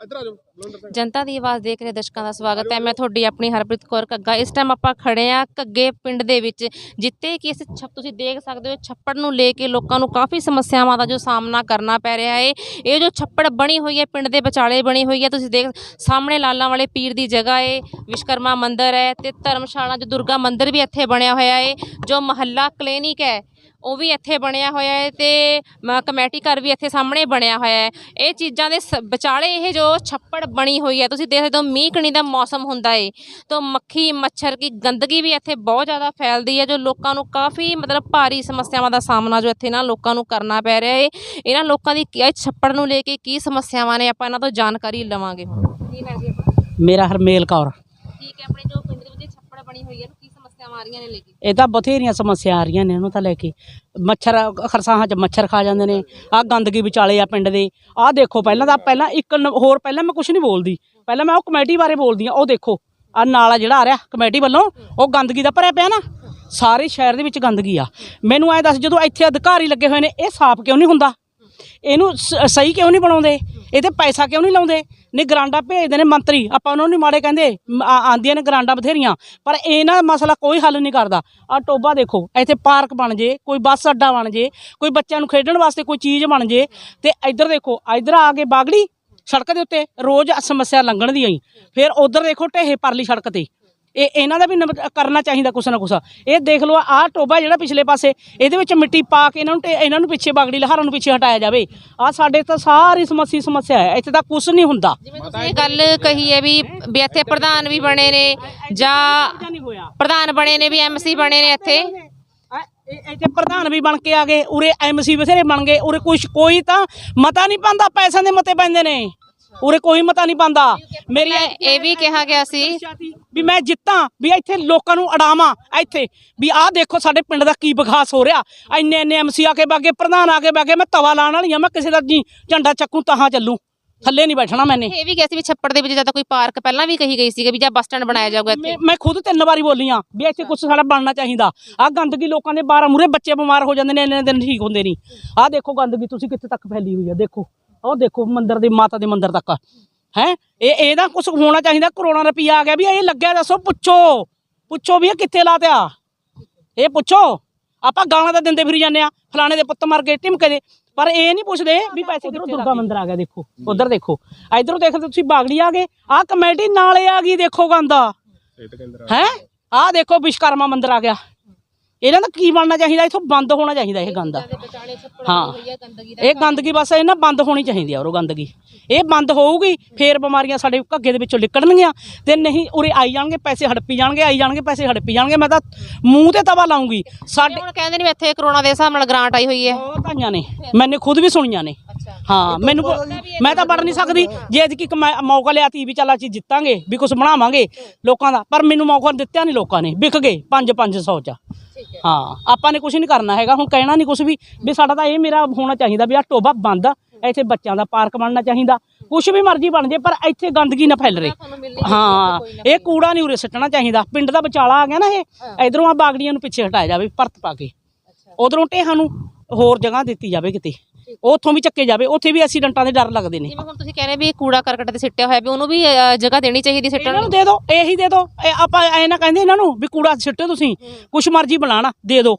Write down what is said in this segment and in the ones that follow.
ਇੱਧਰ ਆ ਜਾਓ ਬਲਵਿੰਦਰ ਸਿੰਘ। ਜਨਤਾ ਦੀ ਆਵਾਜ਼ ਦੇਖ ਰਹੇ ਦਰਸ਼ਕਾਂ ਦਾ ਸਵਾਗਤ ਹੈ। ਮੈਂ ਤੁਹਾਡੀ ਆਪਣੀ ਹਰਪ੍ਰੀਤ ਕੌਰ ਕੱਗਾ ਇਸ ਟਾਈਮ ਆਪਾਂ ਖੜੇ ਆ ਕੱਗੇ ਪਿੰਡ ਦੇ ਵਿੱਚ ਜਿੱਤੇ ਕਿ ਇਸ ਛੱਪ ਤੁਸੀਂ ਦੇਖ ਸਕਦੇ ਹੋ ਛੱਪੜ ਨੂੰ ਲੈ ਕੇ ਲੋਕਾਂ ਨੂੰ ਕਾਫੀ ਸਮੱਸਿਆਵਾਂ ਦਾ ਜੋ ਸਾਹਮਣਾ ਕਰਨਾ ਪੈ ਰਿਹਾ ਹੈ। ਇਹ ਜੋ ਛੱਪੜ ਬਣੀ ਹੋਈ ਹੈ ਪਿੰਡ ਦੇ ਵਿਚਾਲੇ ਬਣੀ ਹੋਈ ਹੈ ਤੁਸੀਂ ਦੇਖ ਸਾਹਮਣੇ ਲਾਲਾਂ ਵਾਲੇ ਪੀਰ ਦੀ ਜਗ੍ਹਾ ਹੈ ਵਿਸ਼ਕਰਮਾ ਮੰਦਿਰ ਹੈ ਤੇ ਧਰਮਸ਼ਾਲਾ ਜੋ ਦੁਰਗਾ ਮੰਦਿਰ ਵੀ ਇੱਥੇ ਬਣਿਆ ਹੋਇਆ ਹੈ ਜੋ ਮਹੱਲਾ ਕਲੀਨਿਕ ਹੈ। ਉਹ ਵੀ ਇੱਥੇ ਬਣਿਆ ਹੋਇਆ ਹੈ ਤੇ ਕਮੇਟੀ ਘਰ ਵੀ ਇੱਥੇ ਸਾਹਮਣੇ ਬਣਿਆ ਹੋਇਆ ਹੈ। ਇਹ ਚੀਜ਼ਾਂ ਦੇ ਵਿਚਾਲੇ ਇਹ ਜੋ ਛੱਪੜ ਬਣੀ ਹੋਈ ਹੈ ਤੁਸੀਂ ਦੇਖ ਸਕਦੇ ਹੋ ਮੀਂਹ ਕਣੀ ਦਾ ਮੌਸਮ ਹੁੰਦਾ ਹੈ ਤਾਂ ਮੱਖੀ ਮੱਛਰ ਕੀ ਗੰਦਗੀ ਵੀ ਇੱਥੇ ਬਹੁਤ ਜ਼ਿਆਦਾ ਫੈਲਦੀ ਹੈ ਜੋ ਲੋਕਾਂ ਨੂੰ ਕਾਫੀ ਮਤਲਬ ਭਾਰੀ ਸਮੱਸਿਆਵਾਂ ਦਾ ਸਾਹਮਣਾ ਜੋ ਇੱਥੇ ਨਾ ਲੋਕਾਂ ਨੂੰ ਕਰਨਾ ਪੈ ਰਿਹਾ ਹੈ ਇਹਨਾਂ ਲੋਕਾਂ ਦੀ ਕੀ- ਇਹ ਛੱਪੜ ਨੂੰ ਲੈ ਕੇ ਕੀ ਸਮੱਸਿਆਵਾਂ ਨੇ ਆਪਾਂ ਇਹਨਾਂ ਤੋਂ ਜਾਣਕਾਰੀ ਲਵਾਂਗੇ ਜੀ ਮੇਰਾ ਹਰਮੇਲ ਕੌਰ। ਠੀਕ ਹੈ ਆਪਣੇ ਜੋ ਪਿੰਡ ਦੇ ਵਿੱਚ ਛੱਪੜ ਬਣੀ ਹੋਈ ਹੈ ਕੀ ਸਮੱਸਿਆਵਾਂ ਆ ਰਹੀਆਂ ਨੇ ਲੈ ਕੇ। ਇਹ ਤਾਂ ਬਥੇਰੀਆਂ ਸਮੱਸਿਆ ਆ ਰਹੀਆਂ ਨੇ ਇਹਨੂੰ ਤਾਂ ਲੈ ਕੇ। ਮੱਛਰ, ਖਰਸਾਹਾਂ 'ਚ ਮੱਛਰ ਖਾ ਜਾਂਦੇ ਨੇ। ਆਹ ਗੰਦਗੀ ਵਿਚਾਲੇ ਆ ਪਿੰਡ ਦੇ। ਆਹ ਦੇਖੋ, ਪਹਿਲਾਂ ਤਾਂ ਪਹਿਲਾਂ ਇੱਕ ਨ- ਹੋਰ ਪਹਿਲਾਂ ਮੈਂ ਕੁਝ ਨਹੀਂ ਬੋਲਦੀ। ਪਹਿਲਾਂ ਮੈਂ ਉਹ ਕਮੇਟੀ ਬਾਰੇ ਬੋਲਦੀ ਆ, ਉਹ ਦੇਖੋ। ਆ ਨਾਲਾ ਜਿਹੜਾ ਆ ਰਿਹਾ ਕਮੇਟੀ ਵੱਲੋਂ, ਉਹ ਗੰਦਗੀ ਦਾ ਭਰਿਆ ਪਿਆ ਨਾ। ਸਾਰੇ ਸ਼ਹਿਰ ਦੇ ਵਿੱਚ ਗੰਦਗੀ ਆ। ਮੈਨੂੰ ਐ ਦੱਸ, ਜਦੋਂ ਇੱਥੇ ਅਧਿਕਾਰੀ ਲੱਗੇ ਹੋਏ ਨੇ, ਇਹ ਸਾਫ਼ ਕਿਉਂ ਨਹੀਂ ਹੁੰਦਾ? ਇਹਨੂੰ ਸ- ਸਹੀ ਕਿਉਂ ਨਹੀਂ ਬਣਾਉਂਦੇ? ਇਹਦੇ ਪੈਸਾ ਕਿਉਂ ਨਹੀਂ ਲਾਉਂਦੇ? ਨਹੀਂ, ਗਰਾਂਡਾ ਭੇਜਦੇ ਨੇ ਮੰਤਰੀ। ਆਪਾਂ ਉਹਨਾਂ ਨੂੰ ਨੀ ਮਾੜੇ ਕਹਿੰਦੇ। ਮ- ਆਂਦੀਆਂ ਨੇ ਗਰਾਂਡਾ ਬਥੇਰੀਆਂ। ਪਰ ਇਹਨਾਂ ਮਸਲਾ ਕੋਈ ਹੱਲ ਨਹੀਂ ਕਰਦਾ। ਆ ਟੋਬਾ ਦੇਖੋ, ਇੱਥੇ ਪਾਰਕ ਬਣ ਜੇ, ਕੋਈ ਬੱਸ ਅੱਡਾ ਬਣ ਜੇ, ਕੋਈ ਬੱਚਿਆਂ ਨੂੰ ਖੇਡਣ ਵਾਸਤੇ ਕੋਈ ਚੀਜ਼ ਬਣ ਜੇ, ਤੇ ਇੱਧਰ ਦੇਖੋ, ਇੱਧਰ ਆ ਕੇ ਬਾਗੜੀ, ਸੜਕ ਦੇ ਉੱਤੇ ਰੋਜ਼ ਸਮੱਸਿਆ ਲੰਘਣ ਦੀ ਆਈ ਫਿਰ ਉਧਰ ਦੇਖੋ ਢੇਹੇ ਪਰਲੀ ਸੜਕ ਤੇ। ਇਹ ਇਹਨਾਂ ਦਾ ਵੀ ਕਰਨਾ ਚਾਹੀਦਾ ਕੁਛ ਨਾ ਕੁਛ। ਇਹ ਦੇਖ ਲਓ ਆਹ ਟੋਬਾ ਜਿਹੜਾ ਪਿਛਲੇ ਪਾਸੇ ਇਹਦੇ ਵਿੱਚ ਮਿੱਟੀ ਪਾ ਕੇ ਇਹਨਾਂ ਨੂੰ ਇਹਨਾਂ ਨੂੰ ਪਿੱਛੇ ਬਾਗੜੀ ਲਹਾਰਾਂ ਨੂੰ ਪਿੱਛੇ ਹਟਾਇਆ ਜਾਵੇ। ਆਹ ਸਾਡੇ ਤਾਂ ਸਾਰੀ ਸਮੱਸਿਆ ਸਮੱਸਿਆ ਹੈ। ਇੱਥੇ ਤਾਂ ਕੁਛ ਨਹੀਂ ਹੁੰਦਾ। ਜਿਵੇਂ ਗੱਲ ਕਹੀ ਹੈ ਵੀ ਵੀ ਇੱਥੇ ਪ੍ਰਧਾਨ ਵੀ ਬਣੇ ਨੇ ਜਾਂ ਪ੍ਰਧਾਨ ਬਣੇ ਨੇ ਵੀ ਐਮਸੀ ਬਣੇ ਨੇ ਇੱਥੇ? ਆ, ਇਹ- ਇੱਥੇ ਪ੍ਰਧਾਨ ਵੀ ਬਣ ਕੇ ਆ ਗਏ ਉਰੇ ਐਮਸੀ ਬਥੇਰੇ ਬਣ ਗਏ ਉਰੇ ਕੁਛ ਕੋਈ ਤਾਂ ਮਤਾ ਨਹੀਂ ਪਾਉਂਦਾ ਪੈਸਿਆਂ ਦੇ ਮਤੇ ਪੈਂਦੇ ਨੇ। ਉਰੇ ਕੋਈ ਮਤਾ ਨਹੀਂ ਪਾਉਂਦਾ। ਮੇਰੀ ਇਹ ਵੀ ਕਿਹਾ ਗਿਆ ਸੀ ਵੀ ਮੈਂ ਜਿੱਤਾਂ ਵੀ ਇੱਥੇ ਲੋਕਾਂ ਨੂੰ ਅਡਾਵਾਂ ਇੱਥੇ। ਵੀ ਆਹ ਦੇਖੋ ਸਾਡੇ ਪਿੰਡ ਦਾ ਕੀ ਵਿਕਾਸ ਹੋ ਰਿਹਾ। ਇੰਨੇ ਇੰਨੇ ਐਮਸੀ ਆ ਕੇ ਬਾਗੇ ਪ੍ਰਧਾਨ ਆ ਕੇ ਬਾਗੇ ਮੈਂ ਤਵਾ ਲਾਣ ਵਾਲੀ ਆ ਮੈਂ ਕਿਸੇ ਦਾ ਜੀ ਝੰਡਾ ਚੱਕੂ ਤਾਹਾਂ ਚੱਲੂ। ਥੱਲੇ ਨਹੀਂ ਬੈਠਣਾ ਮੈਨੇ। ਇਹ ਵੀ ਕਿਹਾ ਸੀ ਵੀ ਛੱਪੜ ਦੇ ਵਿੱਚ ਜਾਂ ਤਾਂ ਕੋਈ ਪਾਰਕ ਪਹਿਲਾਂ ਵੀ ਕਹੀ ਗਈ ਸੀ ਵੀ ਜਾਂ ਬੱਸ ਸਟੈਂਡ ਬਣਾਇਆ ਜਾਊਗਾ ਇੱਥੇ। ਮੈਂ ਖੁਦ ਤਿੰਨ ਵਾਰੀ ਬੋਲੀ ਆ ਵੀ ਇੱਥੇ ਕੁਝ ਸਾਡਾ ਬਣਨਾ ਚਾਹੀਦਾ। ਆਹ ਗੰਦਗੀ ਲੋਕਾਂ ਦੇ ਬਾਰਾਂ ਮੂਰੇ ਬੱਚੇ ਬਿਮਾਰ ਹੋ ਜਾਂਦੇ ਨੇ ਇੰਨੇ ਦਿਨ ਠੀਕ ਹੁੰਦੇ ਨਹੀਂ। ਆਹ ਦੇਖੋ ਗੰਦਗੀ ਤੁਸੀਂ ਕਿੱਥੇ ਤੱਕ ਫੈਲੀ ਹੋਈ ਆ ਦੇਖੋ। ਆਹ ਦੇਖੋ ਮੰਦਿਰ ਦੇ ਮਾਤਾ ਦੇ ਮੰਦਿਰ ਤੱਕ। ਹੈ? ਇਹ ਇਹਦਾ ਕੁਝ ਹੋਣਾ ਚਾਹੀਦਾ ਕਰੋਨਾ ਰੁਪਈਆ ਆ ਗਿਆ ਵੀ ਇਹ ਲੱਗਿਆ ਦੱਸੋ ਪੁੱਛੋ। ਪੁੱਛੋ ਵੀ ਇਹ ਕਿੱਥੇ ਲਾਤਿਆ? ਇਹ ਪੁੱਛੋ। ਆਪਾਂ ਗਾਲਾਂ ਤਾਂ ਦਿੰਦੇ ਫਿਰੀ ਜਾਂਦੇ ਆ ਫਲਾਣੇ ਦੇ ਪੁੱਤ ਮਰ ਗਏ ਟਿਮਕੇ ਦੇ। ਪਰ ਇਹ ਨਹੀਂ ਪੁੱਛਦੇ ਵੀ ਪੈਸੇ ਕਿੱਥੋਂ ਦੁਰਗਾ ਮੰਦਿਰ ਆ ਗਿਆ ਦੇਖੋ। ਉਧਰ ਦੇਖੋ। ਇਧਰੋਂ ਦੇਖਦੇ ਤੁਸੀਂ ਬਾਗੜੀ ਆ ਗਏ ਆਹ ਕਮੇਟੀ ਨਾਲੇ ਆ ਗਈ ਦੇਖੋ ਗੰਦਾ ਹੈ? ਆਹ ਦੇਖੋ ਵਿਸ਼ਕਰਮਾ ਮੰਦਿਰ ਆ ਗਿਆ। ਇਹਨਾਂ ਦਾ ਕੀ ਬਣਨਾ ਚਾਹੀਦਾ? ਇਥੋਂ ਬੰਦ ਹੋਣਾ ਚਾਹੀਦਾ ਇਹ ਗੰਦਾ। ਹਾਂ। ਇਹ ਗੰਦਗੀ ਬਸ ਇਹ ਨਾ ਬੰਦ ਹੋਣੀ ਚਾਹੀਦੀ ਆ ਉਹ ਗੰਦਗੀ। ਇਹ ਬੰਦ ਹੋਊਗੀ ਫੇਰ ਬਿਮਾਰੀਆਂ ਸਾਡੇ ਘੱਗੇ ਦੇ ਵਿੱਚੋਂ ਨਿਕਲਣਗੀਆਂ। ਤੇ ਨਹੀਂ ਉਰੇ ਆਈ ਜਾਣਗੇ ਪੈਸੇ ਹੜਪੀ ਜਾਣਗੇ ਆਈ ਜਾਣਗੇ ਪੈਸੇ ਹੜਪੀ ਜਾਣਗੇ ਮੈਂ ਤਾਂ ਮੂੰਹ ਤੇ ਤਵਾ ਲਾਉਂਗੀ। ਸਾਡੇ ਹੁਣ ਕਹਿੰਦੇ ਨੇ ਇੱਥੇ ਕਰੋਨਾ ਦੇ ਹਿਸਾਬ ਨਾਲ ਗ੍ਰਾਂਟ ਆਈ ਹੋਈ ਹੈ। ਬਹੁਤ ਆਈਆਂ ਨੇ ਮੈਨੇ ਖੁਦ ਵੀ ਸੁਣੀਆਂ ਨੇ। ਹਾਂ ਮੈਨੂੰ ਕੋ- ਮੈਂ ਤਾਂ ਵੜ ਨਹੀਂ ਸਕਦੀ। ਜੇ ਇੱਕ ਮੈਂ ਮੌਕਾ ਲਿਆ ਤੀ ਵੀ ਚੱਲ ਅਸੀਂ ਜਿੱਤਾਂਗੇ ਵੀ ਕੁਝ ਬਣਾਵਾਂਗੇ ਲੋਕਾਂ ਦਾ ਪਰ ਮੈਨੂੰ ਮੌਕਾ ਦਿੱਤਾ ਨਹੀਂ ਲੋਕਾਂ ਨੇ ਵਿਕ ਗਏ 5 500 ਚ। ਹਾਂ। ਆਪਾਂ ਨੇ ਕੁਝ ਨਹੀਂ ਕਰਨਾ ਹੈਗਾ ਹੁਣ ਕਹਿਣਾ ਨਹੀਂ ਕੁਝ ਵੀ ਵੀ ਸਾਡਾ ਤਾਂ ਇਹ ਮੇਰਾ ਹੋਣਾ ਚਾਹੀਦਾ ਵੀ ਆ ਟੋਬਾ ਬੰਦ ਆ, ਇੱਥੇ ਬੱਚਿਆਂ ਦਾ ਪਾਰਕ ਬਣਨਾ ਚਾਹੀਦਾ ਕੁਝ ਵੀ ਮਰਜ਼ੀ ਬਣ ਜੇ ਪਰ ਇੱਥੇ ਗੰਦਗੀ ਨਾ ਫੈਲ ਰਹੀ। ਹਾਂ ਇਹ ਕੂੜਾ ਨਹੀਂ ਉਰੇ ਸੱਟਣਾ ਚਾਹੀਦਾ ਪਿੰਡ ਦਾ ਵਿਚਾਲਾ ਆ ਗਿਆ ਨਾ ਇਹ ਇਧਰੋਂ ਆ ਬਾਗੜੀਆਂ ਨੂੰ ਪਿੱਛੇ ਹਟਾਇਆ ਜਾਵੇ ਪਰਤ ਪਾ ਕੇ। ਉਧਰੋਂ ਢੇਹਾਂ ਨੂੰ। ਹੋਰ ਜਗ੍ਹਾ ਦਿੱਤੀ ਜਾਵੇ ਕਿਤੇ। ਉੱਥੋਂ ਵੀ ਚੱਕੇ ਜਾਵੇ ਉੱਥੇ ਵੀ ਐਕਸੀਡੈਂਟਾਂ ਦੇ ਡਰ ਲੱਗਦੇ ਨੇ। ਜਿਵੇਂ ਹੁਣ ਤੁਸੀਂ ਕਹਿ ਰਹੇ ਵੀ ਕੂੜਾ ਕਰਕਟ ਤੇ ਸਿੱਟਿਆ ਹੋਇਆ ਵੀ ਉਹਨੂੰ ਵੀ ਅ, ਜਗ੍ਹਾ ਦੇਣੀ ਚਾਹੀਦੀ ਸਿੱਟਣ ਇਹਨਾਂ ਨੂੰ ਨੂੰ। ਦੇ ਦਿਓ ਇਹੀ ਦੇ ਦਿਓ ਇਹ ਆਪਾਂ ਐ ਨਾ ਕਹਿੰਦੇ ਇਹਨਾਂ ਨੂੰ ਵੀ ਕੂੜਾ ਸਿੱਟੋ ਤੁਸੀਂ। ਕੁਛ ਮਰਜ਼ੀ ਬਣਾਣਾ ਦੇ ਦਿਓ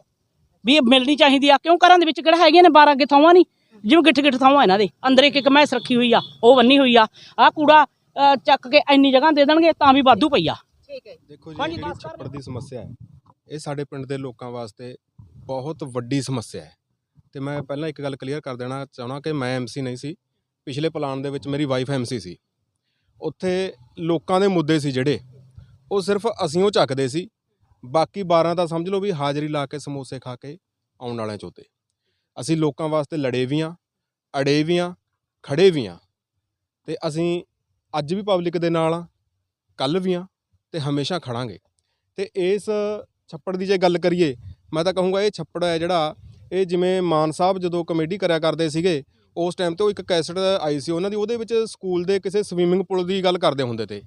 ਵੀ ਇਹ ਮਿਲਣੀ ਚਾਹੀਦੀ ਆ। ਕਿਉਂ ਘਰਾਂ ਦੇ ਵਿੱਚ ਕਿਹੜਾ ਹੈਗੀਆਂ ਨੇ 12 ਅੱਗੇ ਥਾਵਾਂ ਨਹੀਂ? ਜਿਵੇਂ ਗਿੱਠ ਗਿੱਠ ਥਾਵਾਂ ਇਹਨਾਂ ਦੇ। ਅੰਦਰ ਇੱਕ ਇੱਕ ਮੈਸ ਰੱਖੀ ਹੋਈ ਆ ਉਹ ਬੰਨੀ ਹੋਈ ਆ। ਆ ਕੂੜਾ ਅ, ਚੱਕ ਕੇ ਇੰਨੀ ਜਗ੍ਹਾ ਦੇ ਦੇਣਗੇ ਤਾਂ ਵੀ ਵਾਧੂ ਪਈ ਆ। ਠੀਕ ਹੈ। ਦੇਖੋ ਜੀ ਹਾਂਜੀ, ਜਿਹੜੀ ਦੱਸ ਕਰ ਛੱਪੜ ਦੀ ਸਮੱਸਿਆ ਹੈ ਇਹ ਸਾਡੇ ਪਿੰਡ ਦੇ ਲੋਕਾਂ ਵਾਸਤੇ ਬਹੁਤ ਵੱਡੀ ਸਮੱਸਿਆ ਹੈ। ਤੇ ਮੈਂ ਪਹਿਲਾਂ ਇੱਕ ਗੱਲ ਕਲੀਅਰ ਕਰ ਦੇਣਾ ਚਾਹਣਾ ਕਿ ਮੈਂ ਐਮਸੀ ਨਹੀਂ ਸੀ। ਪਿਛਲੇ ਪਲਾਨ ਦੇ ਵਿੱਚ ਮੇਰੀ ਵਾਈਫ ਐਮਸੀ ਸੀ। ਉੱਥੇ ਲੋਕਾਂ ਦੇ ਮੁੱਦੇ ਸੀ ਜਿਹੜੇ, ਉਹ ਸਿਰਫ ਅਸੀਂ ਉਹ ਚੱਕਦੇ ਸੀ। ਬਾਕੀ 12 ਤਾਂ ਸਮਝ ਲਓ ਵੀ ਹਾਜ਼ਰੀ ਲਾ ਕੇ ਸਮੋਸੇ ਖਾ ਕੇ ਆਉਣ ਵਾਲਿਆਂ ਚੋਤੇ ਅਸੀਂ ਲੋਕਾਂ ਵਾਸਤੇ ਲੜੇ ਵੀ ਆ ਅੜੇ ਵੀ ਆ ਖੜੇ ਵੀ ਆ ਤੇ ਅਸੀਂ ਅੱਜ ਵੀ ਪਬਲਿਕ ਦੇ ਨਾਲ ਆ ਕੱਲ ਵੀ ਆ ਤੇ ਹਮੇਸ਼ਾ ਖੜਾਂਗੇ। ਤੇ ਇਸ ਛੱਪੜ ਦੀ ਜੇ ਗੱਲ ਕਰੀਏ, ਮੈਂ ਤਾਂ ਕਹੂੰਗਾ ਇਹ ਛੱਪੜ ਹੈ ਜਿਹੜਾ ਇਹ ਜਿਵੇਂ ਮਾਨ ਸਾਹਿਬ ਜਦੋਂ ਕਮੇਡੀ ਕਰਿਆ ਕਰਦੇ ਸੀਗੇ, ਉਸ ਟਾਈਮ ਤੇ ਉਹ ਇੱਕ ਕੈਸਟ ਆਈ ਸੀ ਉਹਨਾਂ ਦੀ, ਉਹਦੇ ਵਿੱਚ ਸਕੂਲ ਦੇ ਕਿਸੇ ਸਵੀਮਿੰਗ ਪੂਲ ਦੀ ਗੱਲ ਕਰਦੇ ਹੁੰਦੇ ਤੇ।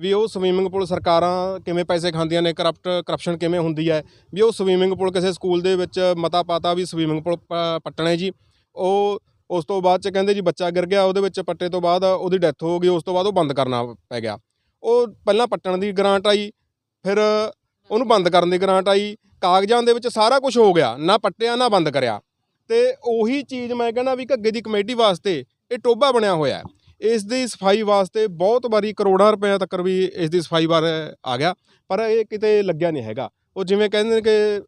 ਵੀ ਉਹ ਸਵੀਮਿੰਗ ਪੂਲ ਸਰਕਾਰਾਂ ਕਿਵੇਂ ਪੈਸੇ ਖਾਂਦੀਆਂ ਨੇ ਕਰਪਟ ਕਰਪਸ਼ਨ ਕਿਵੇਂ ਹੁੰਦੀ ਹੈ। ਵੀ ਉਹ ਸਵੀਮਿੰਗ ਪੂਲ ਕਿਸੇ ਸਕੂਲ ਦੇ ਵਿੱਚ ਮਤਾ ਪਾਤਾ ਵੀ ਸਵੀਮਿੰਗ ਪੂਲ ਪ- ਪੱਟਣੇ ਜੀ। ਉਹ ਉਸ ਤੋਂ ਬਾਅਦ ਚ ਕਹਿੰਦੇ ਜੀ ਬੱਚਾ ਗਿਰ ਗਿਆ, ਉਹਦੇ ਵਿੱਚ ਪੱਟੇ ਤੋਂ ਬਾਅਦ ਉਹਦੀ ਡੈਥ ਹੋ ਗਈ, ਉਸ ਤੋਂ ਬਾਅਦ ਉਹ ਬੰਦ ਕਰਨਾ ਪੈ ਗਿਆ। ਉਹ ਪਹਿਲਾਂ ਪੱਟਣ ਦੀ ਗ੍ਰਾਂਟ ਆਈ, ਫਿਰ ਉਹਨੂੰ ਬੰਦ ਕਰਨ ਦੀ ਗ੍ਰਾਂਟ ਆਈ ਕਾਗਜ਼ਾਂ ਦੇ ਵਿੱਚ ਸਾਰਾ ਕੁਝ ਹੋ ਗਿਆ ਨਾ ਪੱਟਿਆ ਨਾ ਬੰਦ ਕਰਿਆ। ਤੇ ਉਹੀ ਚੀਜ਼ ਮੈਂ ਕਹਿੰਦਾ ਵੀ ਘੱਗੇ ਦੀ ਕਮੇਟੀ ਵਾਸਤੇ ਇਹ ਟੋਬਾ ਬਣਿਆ ਹੋਇਆ ਹੈ। ਇਸ ਦੀ ਸਫ਼ਾਈ ਵਾਸਤੇ ਬਹੁਤ ਵਾਰੀ ਕਰੋੜਾਂ ਰੁਪਏ ਤੱਕ ਵੀ ਇਸ ਦੀ ਸਫ਼ਾਈ ਬਾਰੇ ਆ ਗਿਆ ਪਰ ਇਹ ਕਿਤੇ ਲੱਗਿਆ ਨਹੀਂ ਹੈਗਾ। ਉਹ ਜਿਵੇਂ ਕਹਿੰਦੇ ਨੇ ਕਿ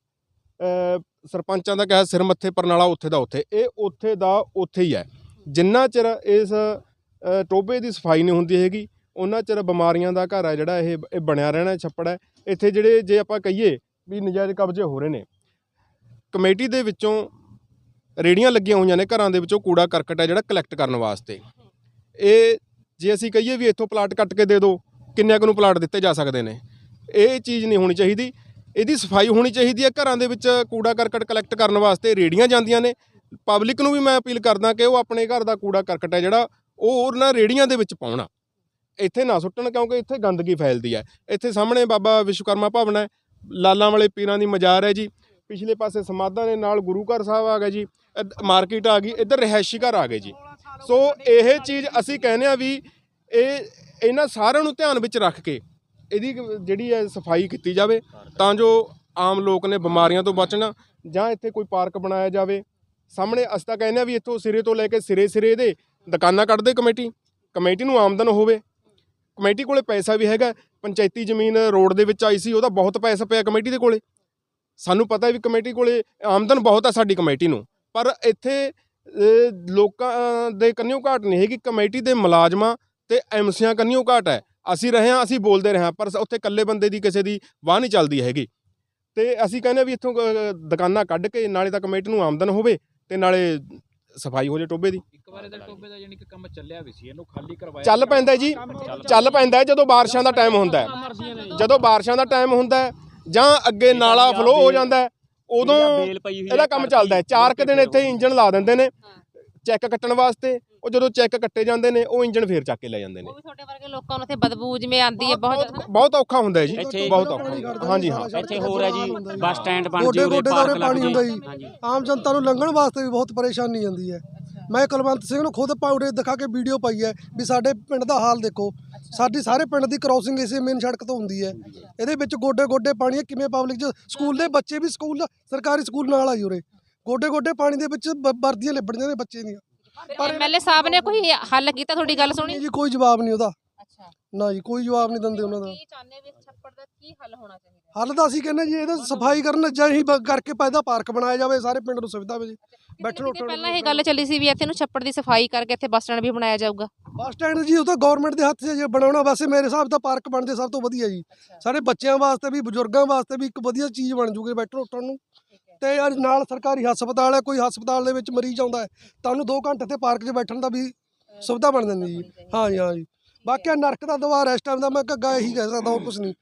ਸਰਪੰਚਾਂ ਦਾ ਕਿਹਾ ਸਿਰ ਮੱਥੇ ਪਰਨਾਲਾ ਉੱਥੇ ਦਾ ਉੱਥੇ ਇਹ ਉੱਥੇ ਦਾ ਉੱਥੇ ਹੀ ਹੈ। ਜਿੰਨਾ ਚਿਰ ਇਸ ਅਹ, ਟੋਭੇ ਦੀ ਸਫ਼ਾਈ ਨਹੀਂ ਹੁੰਦੀ ਹੈਗੀ ਉਹਨਾਂ ਚਿਰ ਬਿਮਾਰੀਆਂ ਦਾ ਘਰ ਹੈ ਜਿਹੜਾ ਇਹ ਬਣਿਆ ਰਹਿਣਾ ਛੱਪੜ ਹੈ। ਇੱਥੇ ਜਿਹੜੇ ਜੇ ਆਪਾਂ ਕਹੀਏ ਵੀ ਨਜਾਇਜ਼ ਕਬਜ਼ੇ ਹੋ ਰਹੇ ਨੇ। ਕਮੇਟੀ ਦੇ ਵਿੱਚੋਂ ਰੇੜੀਆਂ ਲੱਗੀਆਂ ਹੋਈਆਂ ਨੇ ਘਰਾਂ ਦੇ ਵਿੱਚੋਂ ਕੂੜਾ ਕਰਕਟ ਹੈ ਜਿਹੜਾ ਕਲੈਕਟ ਕਰਨ ਵਾਸਤੇ। ਇਹ ਜੇ ਅਸੀਂ ਕਹੀਏ ਵੀ ਇੱਥੋਂ ਪਲਾਟ ਕੱਟ ਕੇ ਦੇ ਦਿਓ ਕਿੰਨਿਆਂ ਕੁ ਨੂੰ ਪਲਾਟ ਦਿੱਤੇ ਜਾ ਸਕਦੇ ਨੇ? ਇਹ ਚੀਜ਼ ਨਹੀਂ ਹੋਣੀ ਚਾਹੀਦੀ। ਇਹਦੀ ਸਫ਼ਾਈ ਹੋਣੀ ਚਾਹੀਦੀ ਹੈ ਘਰਾਂ ਦੇ ਵਿੱਚ ਕੂੜਾ ਕਰਕਟ ਕਲੈਕਟ ਕਰਨ ਵਾਸਤੇ। ਰੇੜੀਆਂ ਜਾਂਦੀਆਂ ਨੇ। ਪਬਲਿਕ ਨੂੰ ਵੀ ਮੈਂ ਅਪੀਲ ਕਰਦਾ ਕਿ ਉਹ ਆਪਣੇ ਘਰ ਦਾ ਕੂੜਾ ਕਰਕਟ ਹੈ ਜਿਹੜਾ ਉਹ ਉਹਨਾਂ ਰੇੜੀਆਂ ਦੇ ਵਿੱਚ ਪਾਉਣਾ। ਇੱਥੇ ਨਾ ਸੁੱਟਣ ਕਿਉਂਕਿ ਇੱਥੇ ਗੰਦਗੀ ਫੈਲਦੀ ਹੈ। ਇੱਥੇ ਸਾਹਮਣੇ ਬਾਬਾ ਵਿਸ਼ਵਕਰਮਾ ਭਵਨ ਹੈ। ਲਾਲਾਂ ਵਾਲੇ ਪੀਰਾਂ ਦੀ ਮਜ਼ਾਰ ਹੈ ਜੀ। ਪਿਛਲੇ ਪਾਸੇ ਸਮਾਧਾਂ ਦੇ ਨਾਲ ਗੁਰੂ ਘਰ ਸਾਹਿਬ ਆ ਗਿਆ ਜੀ। ਮਾਰਕੀਟ ਆ ਗਈ, ਇੱਧਰ ਰਿਹਾਇਸ਼ੀ ਘਰ ਆ ਗਏ ਜੀ। ਸੋ ਇਹ ਚੀਜ਼ ਅਸੀਂ ਕਹਿੰਦੇ ਆ ਵੀ ਇਹ ਇਹਨਾਂ ਸਾਰਿਆਂ ਨੂੰ ਧਿਆਨ ਵਿੱਚ ਰੱਖ ਕੇ ਇਹਦੀ ਜਿਹੜੀ ਹੈ ਸਫ਼ਾਈ ਕੀਤੀ ਜਾਵੇ ਤਾਂ ਜੋ ਆਮ ਲੋਕ ਨੇ ਬਿਮਾਰੀਆਂ ਤੋਂ ਬਚਣ ਜਾਂ ਇੱਥੇ ਕੋਈ ਪਾਰਕ ਬਣਾਇਆ ਜਾਵੇ। ਸਾਹਮਣੇ ਅਸੀਂ ਤਾਂ ਕਹਿੰਦੇ ਆ ਵੀ ਇੱਥੋਂ ਸਿਰੇ ਤੋਂ ਲੈ ਕੇ ਸਿਰੇ ਸਿਰੇ ਦੇ ਦੁਕਾਨਾਂ ਕੱਢਦੇ ਕਮੇਟੀ। ਕਮੇਟੀ ਨੂੰ ਆਮਦਨ ਹੋਵੇ। ਕਮੇਟੀ ਕੋਲੇ ਪੈਸਾ ਵੀ ਹੈਗਾ, ਪੰਚਾਇਤੀ ਜ਼ਮੀਨ ਰੋਡ ਦੇ ਵਿੱਚ ਆਈ ਸੀ, ਉਹਦਾ ਬਹੁਤ ਪੈਸਾ ਪਿਆ ਕਮੇਟੀ ਦੇ ਕੋਲੇ। ਸਾਨੂੰ ਪਤਾ ਵੀ ਕਮੇਟੀ ਕੋਲੇ ਆਮਦਨ ਬਹੁਤ ਹੈ ਸਾਡੀ ਕਮੇਟੀ ਨੂੰ, ਪਰ ਇੱਥੇ ਲੋਕਾਂ ਦੇ ਕੰਨਿਓ ਘਾਟ ਨਹੀਂ ਹੈਗੀ, ਕਮੇਟੀ ਦੇ ਮੁਲਾਜ਼ਮਾਂ ਤੇ ਐਮਸੀਆਂ ਕੰਨਿਓ ਘਾਟ ਹੈ। ਅਸੀਂ ਰਹੇ ਹਾਂ, ਅਸੀਂ ਬੋਲਦੇ ਰਹੇ ਹਾਂ, ਪਰ ਉੱਥੇ ਇਕੱਲੇ ਬੰਦੇ ਦੀ ਕਿਸੇ ਦੀ ਵਾਹ ਨਹੀਂ ਚੱਲਦੀ ਹੈਗੀ। ਤੇ ਅਸੀਂ ਕਹਿੰਦੇ ਹਾਂ ਵੀ ਇੱਥੋਂ ਦੁਕਾਨਾਂ ਕੱਢ ਕੇ ਨਾਲੇ ਤਾਂ ਕਮੇਟੀ ਨੂੰ ਆਮਦਨ ਹੋਵੇ ਤੇ ਨਾਲੇ ਸਫ਼ਾਈ ਹੋ ਜੇ ਟੋਬੇ ਦੀ। ਇੱਕ ਵਾਰ ਇਹਦਾ ਟੋਬੇ ਦਾ ਯਾਨੀ ਕਿ ਕੰਮ ਚੱਲਿਆ ਵੀ ਸੀ ਇਹਨੂੰ ਖਾਲੀ ਕਰਵਾਇਆ ਚੱਲ ਪੈਂਦਾ ਜੀ। ਚੱਲ ਪੈਂਦਾ ਜਦੋਂ ਬਾਰਿਸ਼ਾਂ ਦਾ ਟਾਈਮ ਹੁੰਦਾ ਹੈ। ਜਦੋਂ ਬਾਰਿਸ਼ਾਂ ਦਾ ਟਾਈਮ ਹੁੰਦਾ ਹੈ ਜਾਂ ਅੱਗੇ ਨਾਲਾ ਫਲੋ ਹੋ ਜਾਂਦਾ ਹੈ ਉਦੋਂ ਇਹਦਾ ਕੰਮ ਚੱਲਦਾ ਹੈ। ਚਾਰ ਕੁ ਦਿਨ ਇੱਥੇ ਇੰਜਨ ਲਾ ਦਿੰਦੇ ਨੇ ਚੈੱਕ ਕੱਟਣ ਵਾਸਤੇ। ਉਹ ਜਦੋਂ ਚੈੱਕ ਕੱਟੇ ਜਾਂਦੇ ਨੇ ਉਹ ਇੰਜਨ ਫੇਰ ਚੱਕ ਕੇ ਲੈ ਜਾਂਦੇ ਨੇ। ਉਹ ਵੀ ਤੁਹਾਡੇ ਵਰਗੇ ਲੋਕਾਂ ਨੂੰ ਇੱਥੇ ਬਦਬੂ ਜਿਵੇਂ ਆਂਦੀ ਹੈ ਬਹੁਤ ਬਹੁਤ ਔਖਾ ਹੁੰਦਾ ਹੈ ਜੀ। ਇੱਥੇ ਬਹੁਤ ਔਖਾ। ਹੁੰਦਾ ਹਾਂਜੀ ਹਾਂ। ਇੱਥੇ ਹੋਰ ਹੈ ਜੀ ਬੱਸ ਸਟੈਂਡ ਬਣ ਗੋਡੇ ਜੇ ਉਰੇ ਗੋਡੇ ਦਾ ਪਾਰਕ ਉਰੇ ਲੱਗ ਪਾਣੀ ਹੁੰਦਾ ਜੇ ਜੀ। ਹਾਂਜੀ। ਆਮ ਜਨਤਾ ਨੂੰ ਲੰਘਣ ਵਾਸਤੇ ਵੀ ਬਹੁਤ ਪਰੇਸ਼ਾਨੀ ਆਉਂਦੀ ਹੈ। ਮੈਂ ਕੁਲਵੰਤ ਸਿੰਘ ਨੂੰ ਖੁਦ ਪਾਉੜੇ ਦਿਖਾ ਕੇ ਵੀਡੀਓ ਪਾਈ ਹੈ ਵੀ ਸਾਡੇ ਪਿੰਡ ਦਾ ਹਾਲ ਦੇਖੋ। ਸਾਡੀ ਸਾਰੇ ਪਿੰਡ ਦੀ ਕ੍ਰਾਸਿੰਗ ਇਸੇ ਮੇਨ ਸੜਕ ਤੋਂ ਹੁੰਦੀ ਹੈ। ਇਹਦੇ ਵਿੱਚ ਗੋਡੇ ਗੋਡੇ ਪਾਣੀ ਹੈ ਕਿਵੇਂ ਪਬਲਿਕ ਚ ਸਕੂਲ ਦੇ ਬੱਚੇ ਵੀ ਸਕੂਲ ਸਰਕਾਰੀ ਸਕੂਲ ਨਾਲ ਆਈ ਉਰੇ। ਗੋਡੇ ਗੋਡੇ ਪਾਣੀ ਦੇ ਵਿੱਚ ਬ- ਵਰਦੀਆਂ ਲਿਬੜੀਆਂ ਨੇ ਬੱਚੇ ਦੀਆਂ। ਐਮਐਲਏ ਸਾਹਿਬ ਨੇ ਕੋਈ ਹੱਲ ਕੀਤਾ? ਤੁਹਾਡੀ ਗੱਲ ਸੁਣੀ? ਜੀ ਕੋਈ ਜਵਾਬ ਨਹੀਂ ਉਹਦਾ। ਅੱਛਾ। ਨਾ ਜੀ ਕੋਈ ਜਵਾਬ ਨਹੀਂ ਦਿੰਦੇ ਉਹਨਾਂ ਦਾ। ਕੀ ਚਾਹੁੰਦੇ ਵੀ ਛੱਪੜ ਦਾ ਕੀ ਹੱਲ ਹੋਣਾ ਚਾਹੀਦਾ? ਹੱਲ ਤਾਂ ਅਸੀਂ ਕਹਿੰਦੇ ਜੀ ਇਹਦਾ ਸਫ਼ਾਈ ਕਰਨ ਜਾਂ ਹੀ ਬ- ਕਰਕੇ ਪੈਦਾ ਪਾਰਕ ਬਣਾਇਆ ਜਾਵੇ ਸਾਰੇ ਪਿੰਡ ਨੂੰ ਸੁਵਿਧਾ ਹੋਵੇ ਜੀ ਬੈਠਣ ਉੱਠਣ ਪਹਿਲਾਂ ਇਹ ਗੱਲ ਚੱਲੀ ਸੀ ਵੀ ਇੱਥੇ ਨੂੰ ਛੱਪੜ ਦੀ ਸਫ਼ਾਈ ਕਰਕੇ ਇੱਥੇ ਬੱਸ ਸਟੈਂਡ ਵੀ ਬਣਾਇਆ ਜਾਊਗਾ। ਬੱਸ ਸਟੈਂਡ ਜੀ ਉਹ ਤਾਂ ਗਵਰਨਮੈਂਟ ਦੇ ਹੱਥ 'ਚ ਜੇ ਬਣਾਉਣਾ ਵੈਸੇ ਮੇਰੇ ਹਿਸਾਬ ਤਾਂ ਪਾਰਕ ਬਣ ਜੇ ਸਭ ਤੋਂ ਵਧੀਆ ਜੀ। ਸਾਡੇ ਬੱਚਿਆਂ ਵਾਸਤੇ ਵੀ ਬਜ਼ੁਰਗਾਂ ਵਾਸਤੇ ਵੀ ਇੱਕ ਵਧੀਆ ਚੀਜ਼ ਬਣ ਜੂਗੀ ਬੈਠਣ ਉੱਠਣ ਨੂੰ। ਤੇ ਨਾਲ ਸਰਕਾਰੀ ਹਸਪਤਾਲ ਹੈ ਕੋਈ ਹਸਪਤਾਲ ਦੇ ਵਿੱਚ ਮਰੀਜ਼ ਆਉਂਦਾ ਹੈ ਤਾਂ ਉਹਨੂੰ 2 ਘੰਟੇ ਤੇ ਪਾਰਕ 'ਚ ਬੈਠਣ ਦਾ ਵੀ ਸੁਵਿਧਾ ਬਣ ਜਾਂਦੀ ਜੀ। ਹਾਂ ਜੀ ਹਾਂ ਜੀ। ਬਾਕੀ ਆਹ ਨਰਕ ਦਾ ਦਵਾਰ ਇਸ ਟਾਈਮ ਦਾ ਮੈਂ ਕੱਗਾ ਇਹੀ ਕਹਿ ਸਕਦਾ ਹੋਰ ਕੁਝ ਨਹੀਂ।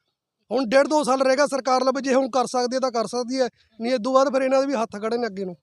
ਹੁਣ ਡੇਢ ਦੋ ਸਾਲ ਰਹੇਗਾ ਸਰਕਾਰ ਲਵੇ ਜੇ ਹੁਣ ਕਰ ਸਕਦੀ ਹੈ ਤਾਂ ਕਰ ਸਕਦੀ ਹੈ ਨਹੀਂ ਇਸ ਤੋਂ ਬਾਅਦ ਫਿਰ ਇਹਨਾਂ ਦੇ ਵੀ ਹੱਥ ਖੜੇ ਨੇ ਅੱਗੇ ਨੂੰ।